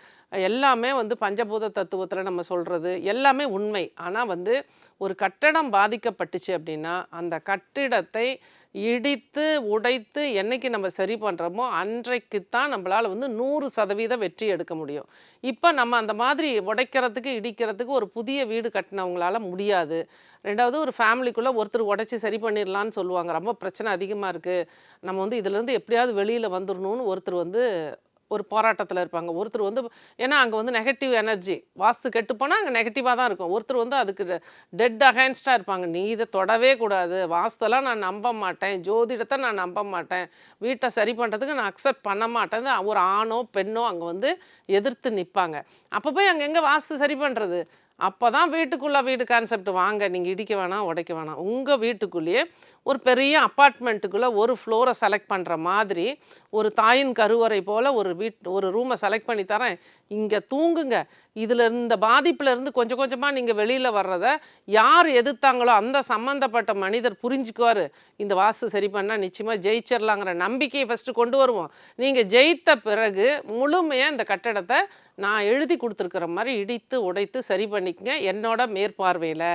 எல்லாமே வந்து பஞ்சபூத தத்துவத்தில் நம்ம சொல்கிறது எல்லாமே உண்மை. ஆனால் வந்து ஒரு கட்டடம் பாதிக்கப்பட்டுச்சு அப்படின்னா அந்த கட்டிடத்தை இடித்து உடைத்து என்னைக்கு நம்ம சரி பண்ணுறோமோ அன்றைக்கு தான் நம்மளால் வந்து நூறு சதவீதம் வெற்றி எடுக்க முடியும். இப்போ நம்ம அந்த மாதிரி உடைக்கிறதுக்கு இடிக்கிறதுக்கு ஒரு புதிய வீடு கட்டினவங்களால முடியாது. ரெண்டாவது ஒரு ஃபேமிலிக்குள்ளே ஒருத்தர் உடைச்சி சரி பண்ணிடலான்னு சொல்லுவாங்க. ரொம்ப பிரச்சனை அதிகமாக இருக்குது நம்ம வந்து இதுலேருந்து எப்படியாவது வெளியில் வந்துடணும்னு ஒருத்தர் வந்து ஒரு போராட்டத்தில் இருப்பாங்க. ஒருத்தர் வந்து ஏன்னா அங்கே வந்து நெகட்டிவ் எனர்ஜி வாஸ்து கெட்டு போனால் அங்கே நெகட்டிவாக தான் இருக்கும். ஒருத்தர் வந்து அதுக்கு டெட் அகேன்ஸ்டாக இருப்பாங்க. நீ இதை தொடவே கூடாது. வாஸ்தெல்லாம் நான் நம்ப மாட்டேன். ஜோதிடத்தை நான் நம்ப மாட்டேன். வீட்டை சரி பண்ணுறதுக்கு நான் அக்செப்ட் பண்ண மாட்டேன் ஒரு ஆணோ பெண்ணோ அங்கே வந்து எதிர்த்து நிற்பாங்க அப்போ போய் அங்கே எங்கே வாஸ்து சரி பண்ணுறது அப்போ தான் வீட்டுக்குள்ளே வீடு கான்செப்ட் வாங்க. நீங்கள் இடிக்க வேணாம் உடைக்க வேணாம். உங்கள் வீட்டுக்குள்ளேயே ஒரு பெரிய அப்பார்ட்மெண்ட்டுக்குள்ளே ஒரு ஃப்ளோரை செலக்ட் பண்ணுற மாதிரி ஒரு தாயின் கருவறை போல் ஒரு வீட் ஒரு ரூமை செலக்ட் பண்ணி தரேன். இங்கே தூங்குங்க. இதில் இந்த பாதிப்புலேருந்து கொஞ்சம் கொஞ்சமாக நீங்கள் வெளியில் வர்றத யார் எதிர்த்தாங்களோ அந்த சம்மந்தப்பட்ட மனிதர் புரிஞ்சுக்குவார். இந்த வாஸ்து சரி பண்ணால் நிச்சயமாக ஜெயிச்சிடலாங்கிற நம்பிக்கையை ஃபஸ்ட்டு கொண்டு வருவோம். நீங்கள் ஜெயித்த பிறகு முழுமையாக இந்த கட்டடத்தை நான் எழுதி கொடுத்துருக்குற மாதிரி இடித்து உடைத்து சரி பண்ணிக்கங்க என்னோட மேற்பார்வையில்.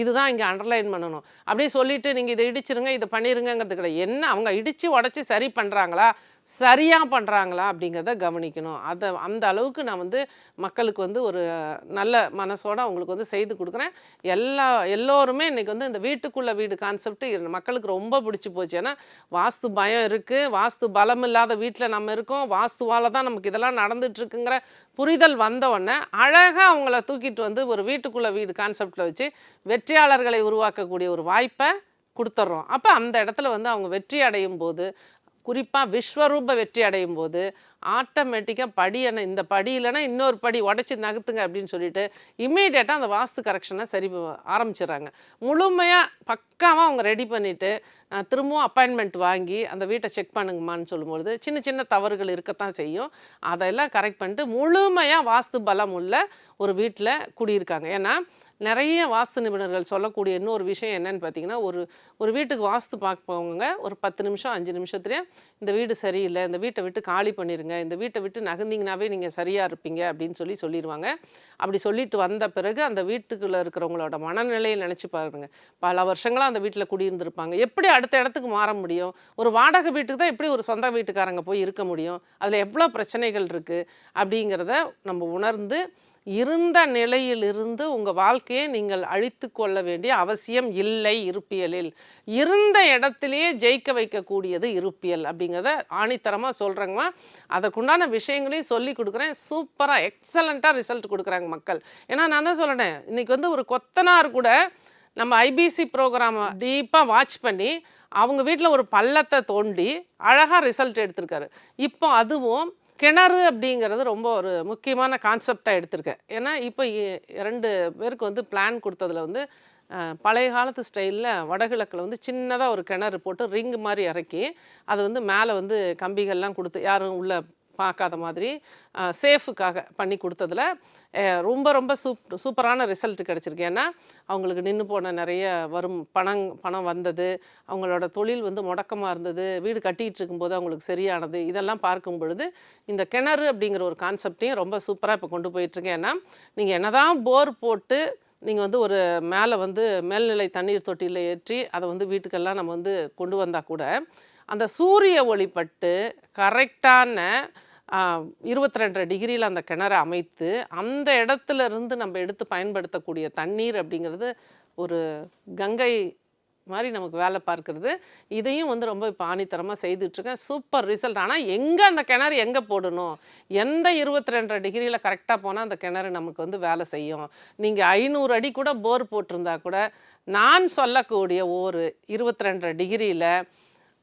இதுதான் இங்கே அண்டர்லைன் பண்ணணும். அப்படியே சொல்லிவிட்டு நீங்கள் இதை இடிச்சிருங்க இதை பண்ணிருங்கங்கிறது கிடையாது. என்ன அவங்க இடித்து உடச்சி சரி பண்ணுறாங்களா சரியாக பண்ணுறாங்களா அப்படிங்கிறத கவனிக்கணும். அதை அந்த அளவுக்கு நான் வந்து மக்களுக்கு வந்து ஒரு நல்ல மனசோட அவங்களுக்கு வந்து செய்து கொடுக்குறேன். எல்லா எல்லோருமே இன்றைக்கி வந்து இந்த வீட்டுக்குள்ளே வீடு கான்செப்ட்டு மக்களுக்கு ரொம்ப பிடிச்சி போச்சு. ஏன்னா வாஸ்து பயம் இருக்குது வாஸ்து பலம் இல்லாத வீட்டில் நம்ம இருக்கோம். வாஸ்துவால் தான் நமக்கு இதெல்லாம் நடந்துட்டுருக்குங்கிற புரிதல் வந்த உடனே அழகாக அவங்கள தூக்கிட்டு வந்து ஒரு வீட்டுக்குள்ளே வீடு கான்செப்டில் வச்சு வெற்றியாளர்களை உருவாக்கக்கூடிய ஒரு வாய்ப்பை கொடுத்துட்றோம் அப்போ அந்த இடத்துல வந்து அவங்க வெற்றி அடையும் போது குறிப்பாக விஸ்வரூப வெற்றி அடையும் போது ஆட்டோமேட்டிக்காக படி என்ன இந்த படி இல்லைன்னா இன்னொரு படி உடச்சி நகர்த்துங்க அப்படின்னு சொல்லிட்டு இம்மீடியட்டாக அந்த வாஸ்து கரெக்ஷனை சரி ஆரம்பிச்சிடுறாங்க. முழுமையாக பக்காவாக அவங்க ரெடி பண்ணிவிட்டு திரும்பவும் அப்பாயின்மெண்ட் வாங்கி அந்த வீட்டை செக் பண்ணுங்கம்மான்னு சொல்லும்பொழுது சின்ன சின்ன தவறுகள் இருக்கத்தான் செய்யும். அதெல்லாம் கரெக்ட் பண்ணிட்டு முழுமையாக வாஸ்து பலம் உள்ள ஒரு வீட்டில் குடியிருக்காங்க. ஏன்னா நிறைய வாஸ்து நிபுணர்கள் சொல்லக்கூடிய இன்னொரு விஷயம் என்னன்னு பார்த்தீங்கன்னா ஒரு ஒரு வீட்டுக்கு வாஸ்து பார்ப்பவங்க ஒரு பத்து நிமிஷம் அஞ்சு நிமிஷத்துலேயே இந்த வீடு சரியில்லை இந்த வீட்டை விட்டு காலி பண்ணிடுங்க இந்த வீட்டை விட்டு நகர்ந்தீங்கனாவே நீங்கள் சரியாக இருப்பீங்க அப்படின்னு சொல்லி சொல்லிடுவாங்க அப்படி சொல்லிட்டு வந்த பிறகு அந்த வீட்டுக்குள்ளே இருக்கிறவங்களோட மனநிலையை நினச்சி பாருங்க. பல வருஷங்களாக அந்த வீட்டில் குடியிருந்திருப்பாங்க. எப்படி அடுத்த இடத்துக்கு மாற முடியும்? ஒரு வாடகை வீட்டுக்கு தான் எப்படி ஒரு சொந்த வீட்டுக்காரங்க போய் இருக்க முடியும்? அதில் எவ்வளோ பிரச்சனைகள் இருக்குது அப்படிங்கிறத நம்ம உணர்ந்து இருந்த நிலையிலிருந்து உங்கள் வாழ்க்கையை நீங்கள் அழித்து கொள்ள வேண்டிய அவசியம் இல்லை இருப்பியலில். இருந்த இடத்திலேயே ஜெயிக்க வைக்கக்கூடியது இருப்பியல் அப்படிங்கிறத ஆணித்தரமாக சொல்கிறேங்கம்மா அதற்குண்டான விஷயங்களையும் சொல்லி கொடுக்குறேன். சூப்பராக எக்ஸலண்ட்டாக ரிசல்ட் கொடுக்குறாங்க மக்கள். ஏன்னா நான் தான் சொல்லிட்டேன் இன்றைக்கி வந்து ஒரு கொத்தனார் கூட நம்ம ஐபிசி ப்ரோக்ராமை டீப்பாக வாட்ச் பண்ணி அவங்க வீட்டில் ஒரு பள்ளத்தை தோண்டி அழகாக ரிசல்ட் எடுத்திருக்காரு. இப்போ அதுவும் கிணறு அப்படிங்கிறது ரொம்ப ஒரு முக்கியமான கான்செப்டாக எடுத்திருக்கேன். ஏன்னா இப்போ ரெண்டு பேருக்கு வந்து பிளான் கொடுத்ததுல வந்து பழைய காலத்து ஸ்டைலில் வடகிழக்கில் வந்து சின்னதாக ஒரு கிணறு போட்டு ரிங் மாதிரி இறக்கி அது வந்து மேலே வந்து கம்பிகள்லாம் கொடுத்து யாரும் உள்ள பார்க்காத மாதிரி சேஃபுக்காக பண்ணி கொடுத்ததுல ரொம்ப ரொம்ப சூப் சூப்பரான ரிசல்ட் கிடச்சிருக்கு. ஏன்னா அவங்களுக்கு நின்று போன நிறைய வரும் பணம் பணம் வந்தது அவங்களோட தொழில் வந்து முடக்கமாக இருந்தது வீடு கட்டிகிட்டு இருக்கும்போது அவங்களுக்கு சரியானது இதெல்லாம் பார்க்கும் பொழுது இந்த கிணறு அப்படிங்கிற ஒரு கான்செப்டையும் ரொம்ப சூப்பராக இப்போ கொண்டு போயிட்டுருக்கேன் ஏன்னா நீங்கள் என்னதான் போர் போட்டு நீங்கள் வந்து ஒரு மேலே வந்து மேல்நிலை தண்ணீர் தொட்டியில் ஏற்றி அதை வந்து வீட்டுக்கெல்லாம் நம்ம வந்து கொண்டு வந்தால் கூட அந்த சூரிய ஒளிப்பட்டு கரெக்டான இருபத்தி ரெண்டரை டிகிரியில் அந்த கிணறு அமைத்து அந்த இடத்துல இருந்து நம்ம எடுத்து பயன்படுத்தக்கூடிய தண்ணீர் அப்படிங்கிறது ஒரு கங்கை மாதிரி நமக்கு வேலை பார்க்கறது. இதையும் வந்து ரொம்ப இப்போ ஆணித்தரமாக செய்துட்ருக்கேன் சூப்பர் ரிசல்ட். ஆனால் எங்கே அந்த கிணறு எங்கே போடணும்? எந்த இருபத்தி ரெண்டரை டிகிரியில் கரெக்டாக போனால் அந்த கிணறு நமக்கு வந்து வேலை செய்யும்? நீங்கள் ஐநூறு அடி கூட போர் போட்டிருந்தா கூட நான் சொல்லக்கூடிய ஒரு இருபத்தி ரெண்டரை டிகிரியில்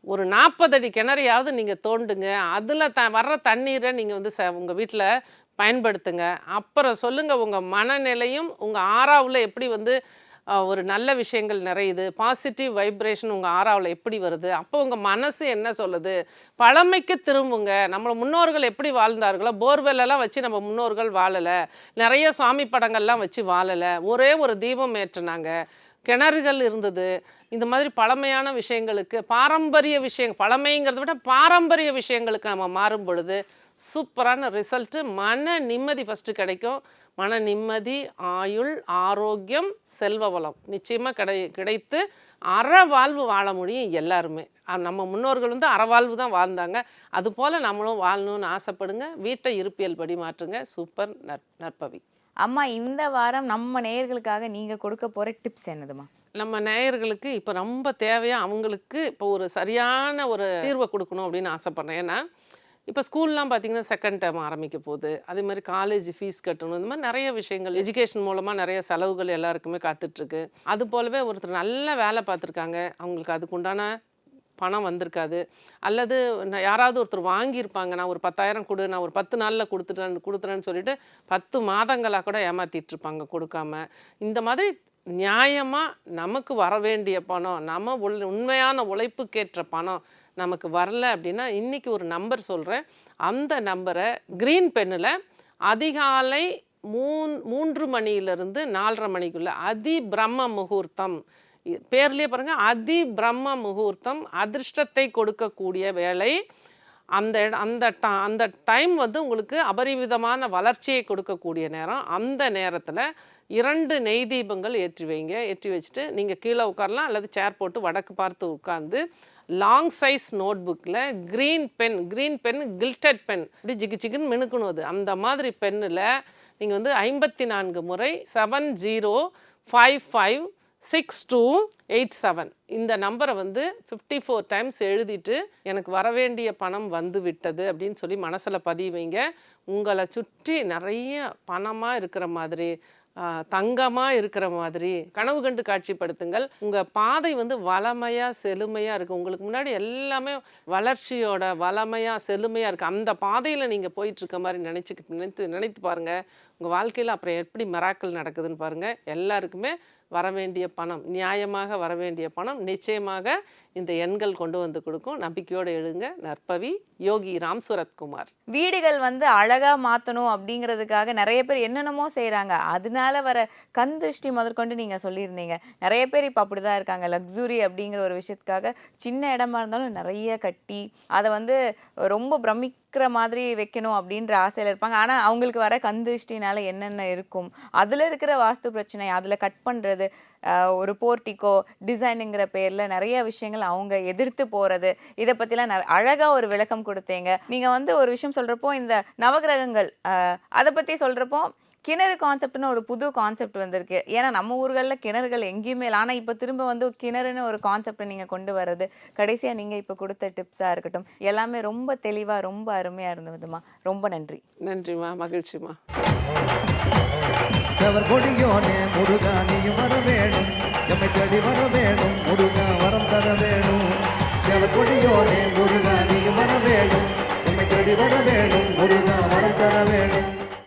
ஒரு நாற்பது அடி கிணறையாவது நீங்கள் தோண்டுங்க. அதில் த வர்ற தண்ணீரை நீங்கள் வந்து ச உங்கள் வீட்டில் பயன்படுத்துங்க. அப்புறம் சொல்லுங்கள் உங்கள் மனநிலையும் உங்கள் ஆறாவில் எப்படி வந்து ஒரு நல்ல விஷயங்கள் நிறையுது. பாசிட்டிவ் வைப்ரேஷன் உங்கள் ஆறாவில் எப்படி வருது? அப்போ உங்கள் மனசு என்ன சொல்லுது? பழமைக்கு திரும்புங்க. நம்ம முன்னோர்கள் எப்படி வாழ்ந்தார்களோ போர்வெல்லாம் வச்சு நம்ம முன்னோர்கள் வாழலை. நிறைய சுவாமி படங்கள்லாம் வச்சு வாழலை. ஒரே ஒரு தீபம் ஏற்றினாங்க. கிணறுகள் இருந்தது. இந்த மாதிரி பழமையான விஷயங்களுக்கு பாரம்பரிய விஷயம் பழமைங்கிறத விட பாரம்பரிய விஷயங்களுக்கு நம்ம மாறும் பொழுது சூப்பரான ரிசல்ட்டு மன நிம்மதி ஃபஸ்ட்டு கிடைக்கும். மன நிம்மதி ஆயுள் ஆரோக்கியம் செல்வ வளம் நிச்சயமாக கிடை கிடைத்து அற வாழ்வு வாழ முடியும் எல்லாருமே. நம்ம முன்னோர்கள் வந்து அறவாழ்வு தான் வாழ்ந்தாங்க. அதுபோல் நம்மளும் வாழணும்னு ஆசைப்படுங்க. வீட்டை இருப்பியல் படி மாற்றுங்க. சூப்பர் நற் நற்பவி. அம்மா இந்த வாரம் நம்ம நேயர்களுக்காக நீங்க கொடுக்க போற டிப்ஸ் என்னதுமா நம்ம நேயர்களுக்கு இப்போ ரொம்ப தேவையாக அவங்களுக்கு இப்போ ஒரு சரியான ஒரு தீர்வை கொடுக்கணும் அப்படின்னு ஆசைப்பட்றேன். ஏன்னா இப்போ ஸ்கூல்லாம் பார்த்தீங்கன்னா செகண்ட் டேர்ம் ஆரம்பிக்க போகுது. அதே மாதிரி காலேஜ் ஃபீஸ் கட்டணும். இந்த மாதிரி நிறைய விஷயங்கள் எஜுகேஷன் மூலமாக நிறைய செலவுகள் எல்லாருக்குமே காத்துட்ருக்கு அது போலவே ஒருத்தர் நல்ல வேலை பார்த்துருக்காங்க. அவங்களுக்கு அதுக்குண்டான பணம் வந்திருக்காது. அல்லது நான் யாராவது ஒருத்தர் வாங்கியிருப்பாங்க நான் ஒரு பத்தாயிரம் கொடு நான் ஒரு பத்து நாளில் கொடுத்துட்டேன் கொடுத்துறேன்னு சொல்லிட்டு பத்து மாதங்களாக கூட ஏமாத்திட்டு இருப்பாங்க கொடுக்காம. இந்த மாதிரி நியாயமாக நமக்கு வர வேண்டிய பணம் நம்ம உள் உண்மையான உழைப்புக்கேற்ற பணம் நமக்கு வரல அப்படின்னா இன்றைக்கி ஒரு நம்பர் சொல்கிறேன் அந்த நம்பரை க்ரீன் பென்னில் அதிகாலை மூன் மூன்று மணியிலிருந்து நாலரை மணிக்குள்ளே அதி பிரம்ம முகூர்த்தம் பேர்லயே பாருங்க. அதி பிரம்ம முகூர்த்தம் அதிர்ஷ்டத்தை கொடுக்கக்கூடிய வேலை அந்த அந்த ட- அந்த டைம் வந்து உங்களுக்கு அபரிவிதமான வளர்ச்சியை கொடுக்கக்கூடிய நேரம். அந்த நேரத்தில் இரண்டு நெய் தீபங்கள் ஏற்றி வைங்க. ஏற்றி வச்சுட்டு நீங்கள் கீழே உட்காரலாம். அல்லது சேர் போட்டு வடக்கு பார்த்து உட்கார்ந்து லாங் சைஸ் நோட் புக்கில் green pen green pen gilded pen இப்படி ஜிகு ஜிகுன்னு மினுக்கணும் அது. அந்த மாதிரி பென்னில் நீங்கள் வந்து ஐம்பத்தி நான்கு முறை seven zero five five six two eight seven இந்த நம்பரை வந்து ஃபிஃப்டி ஃபோர் டைம்ஸ் எழுதிட்டு எனக்கு வரவேண்டிய பணம் வந்து விட்டது அப்படின்னு சொல்லி மனசில் பதிவைங்க உங்களை சுற்றி நிறைய பணமாக இருக்கிற மாதிரி தங்கமாக இருக்கிற மாதிரி கனவு கண்டு காட்சிப்படுத்துங்கள். உங்கள் பாதை வந்து வளமையாக செழுமையாக இருக்குது உங்களுக்கு முன்னாடி எல்லாமே வளர்ச்சியோட வளமையாக செழுமையாக இருக்குது அந்த பாதையில் நீங்கள் போயிட்டுருக்க மாதிரி நினச்சி நினைத்து நினைத்து பாருங்கள் உங்கள் வாழ்க்கையில் அப்புறம் எப்படி மிராக்கள் நடக்குதுன்னு பாருங்கள் எல்லாருக்குமே வர வேண்டிய பணம் நியாயமாக வர வேண்டிய பணம் நிச்சயமாக இந்த எண்கள் கொண்டு வந்து கொடுக்கும். நம்பிக்கையோடு எழுங்க. நற்பவி யோகி ராம் சுரத்குமார். வீடுகள் வந்து அழகா மாத்தணும் அப்படிங்கிறதுக்காக நிறைய பேர் என்னென்னமோ செய்கிறாங்க அதனால வர கண் திருஷ்டி முதற்கொண்டு நீங்க சொல்லியிருந்தீங்க. நிறைய பேர் இப்போ அப்படிதான் இருக்காங்க. லக்ஸுரி அப்படிங்கிற ஒரு விஷயத்துக்காக சின்ன இடமா இருந்தாலும் நிறைய கட்டி அதை வந்து ரொம்ப இருக்கிற மாதிரி வைக்கணும் அப்படின்ற ஆசையில் இருப்பாங்க. ஆனால் அவங்களுக்கு வர கந்திருஷ்டினால என்னென்ன இருக்கும்? அதில் இருக்கிற வாஸ்து பிரச்சனை அதில் கட் பண்ணுறது ஒரு போர்ட்டிக்கோ டிசைனுங்கிற பேரில் நிறைய விஷயங்கள் அவங்க எதிர்த்து போகிறது இதை பற்றிலாம் அழகாக ஒரு விளக்கம் கொடுத்தீங்க. நீங்கள் வந்து ஒரு விஷயம் சொல்கிறப்போ இந்த நவகிரகங்கள் அதை பற்றி சொல்கிறப்போ கிணறு கான்செப்ட்னு ஒரு புது கான்செப்ட் வந்திருக்கு. ஏன்னா நம்ம ஊர்களில் கிணறுகள் எங்கேயுமே இல்லை. ஆனால் இப்போ திரும்ப வந்து கிணறுன்னு ஒரு கான்செப்டை நீங்கள் கொண்டு வர்றது கடைசியாக நீங்கள் இப்போ கொடுத்த டிப்ஸாக இருக்கட்டும் எல்லாமே ரொம்ப தெளிவாக ரொம்ப அருமையாக இருந்ததுமா ரொம்ப நன்றி. நன்றிம்மா. மகிழ்ச்சிம்மா. அவர் கொடியோனே முருகா நீயும் வர வேணும். எம்மை தேடி வர வேணும். முருகா வரம் தர வேணும். அவர் கொடியோனே முருகா நீயும் வர வேணும். எம்மை தேடி வர வேணும். முருகா வரம் தர வேணும்.